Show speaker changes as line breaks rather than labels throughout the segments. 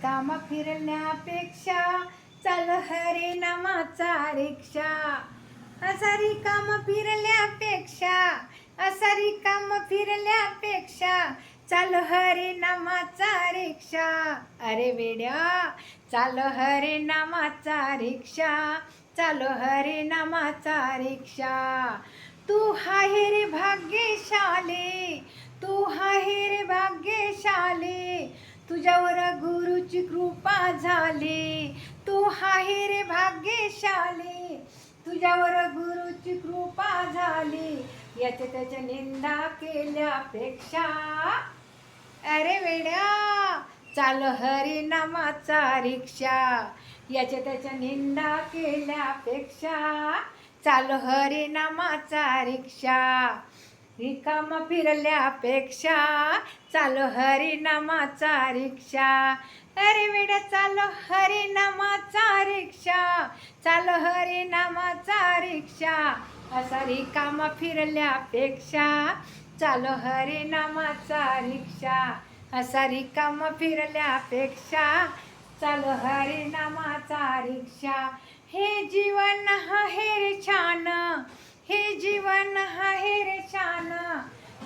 रिकामा फिरण्यापेक्षा. चाल हरे नामाचा रिक्षा असा रिकामा फिरल्यापेक्षा असा रिकामा फिरल्यापेक्षा चाल हरे नामाचा रिक्षा अरे वेड्या चाल हरे नामाचा रिक्षा चालो हरे नामाचा रिक्षा तू आहे रे भाग्यशाली. तू आहे रे तुझ्यावर गुरुची कृपा झाली. तू आहे रे भाग्यशाली. तुझ्यावर गुरुची कृपा झाली. याच्या त्याच्या निंदा केल्यापेक्षा. अरे वेड्या चाल हरिनामाचा रिक्षा. याच्या त्याच्या निंदा केल्यापेक्षा चाल हरिनामाचा रिक्षा. रिकामा फिरल्यापेक्षा चालो हरिनामाचा रिक्षा. अरे वेड्या चालो हरिनामाचा रिक्षा. चालो हरिनामाचा रिक्षा. असा रिकामा फिरल्यापेक्षा चालो हरिनामाचा रिक्षा. असा रिकामा फिरल्यापेक्षा चालो हरिनामाचा रिक्षा. हे जीवन आहे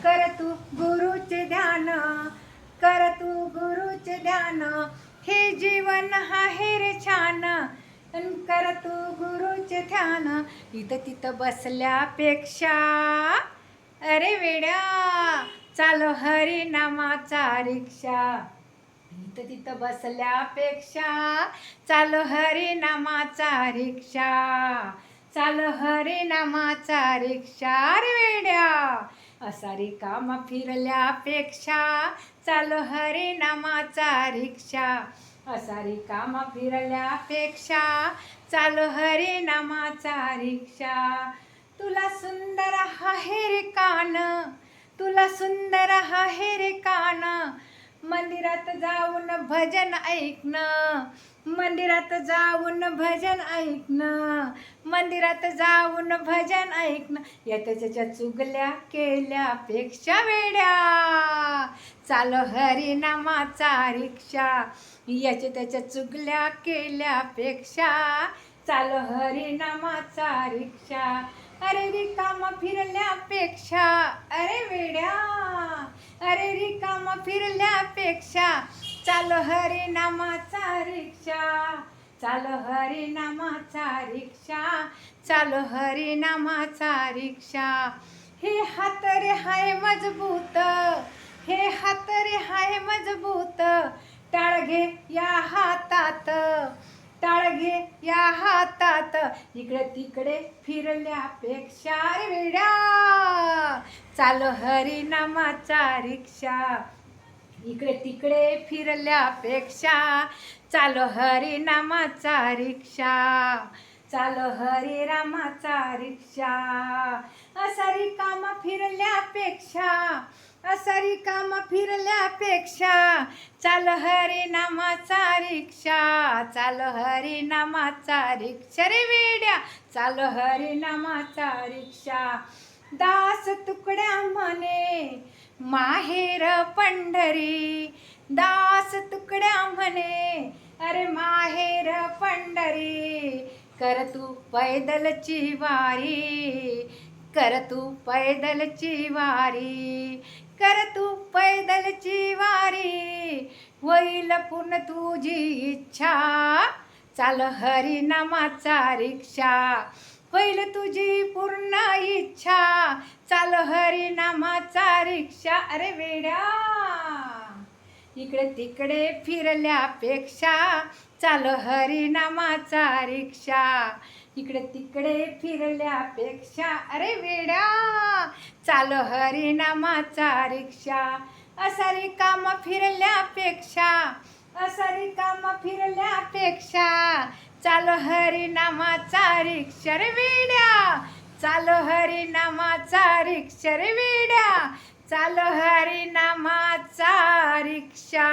कर तू गुरुचे ध्यान कर तू गुरुचे ध्यान. हे जीवन आहे रे छान अन कर तू गुरुचे ध्यान. इथं तिथं बसल्यापेक्षा अरे वेड्या चालो हरिनामाचा रिक्षा. इथं तिथं बसल्यापेक्षा चालो हरिनामाचा रिक्षा. चालो हरिनामाचा रिक्षा. रे वेड्या असा रिकामा फिरल्यापेक्षा चालो हरे नामाचा रिक्षा. असा रिकामा फिरल्यापेक्षा चालो हरे नामाचा रिक्षा. तुला सुंदर आहे रे कान तुला सुंदर आहे रे कान. मंदिरात जाऊन भजन ऐकणं. मंदिरात जाऊन भजन ऐकणं. मंदिरात जाऊन भजन ऐकणं. या त्याच्या चुगल्या केल्यापेक्षा वेड्या. चाल हरिनामाचा रिक्षा. याच्या त्याच्या चुगल्या केल्यापेक्षा. चाल हरिनामाचा रिक्षा. अरे रिकामा फिरल्यापेक्षा. अरे वेड्या. फिरल्यापेक्षा चाल हरी नामाचा रिक्षा. चाल हरी नामाचा रिक्षा. चाल हरी नामाचा रिक्षा. हे हात रे हाय मजबूत. हे हात रे हाय मजबूत. टाळघे या हातात. टाळघे या हातात. इकडे तिकडे फिरल्यापेक्षा वेड्या चाल हरी नामाचा रिक्षा. इकडे तिकडे फिरल्यापेक्षा चालो हरी नामाचा रिक्षा चालो हरी रामाचा रिक्षा. असा रिकामा फिरल्यापेक्षा असा रिकामा फिरल्यापेक्षा चाल हरी नामाचा रिक्षा चाल हरी नामाचा रिक्षा. रे वेड्या चाल हरी नामाचा रिक्षा. दास तुकड्या म्हणे माहेर पंढरी. दास तुकड्या म्हणे अरे माहेर पंढरी. कर तू पैदलची वारी कर तू पैदलची वारी. कर तू पैदलची वारी होईल पूर्ण तुझी इच्छा. चाल हरिनामाचा रिक्षा. होईल तुझी पूर्ण इच्छा. चाल हरिनामाचा रिक्षा. अरे वेड्या. इकडे तिकडे फिरल्यापेक्षा चाल हरिनामाचा रिक्षा. इकडे तिकडे फिरल्यापेक्षा. अरे वेड्या. चाल हरिनामाचा रिक्षा. असा रिकामा फिरल्यापेक्षा. असा रिकामा फिरल्यापेक्षा. चाल हरिनामाचा रिक्षर विड्या. चाल हरिनामाचा रिक्षर विड्या. चाल हरिनामाचा रिक्षा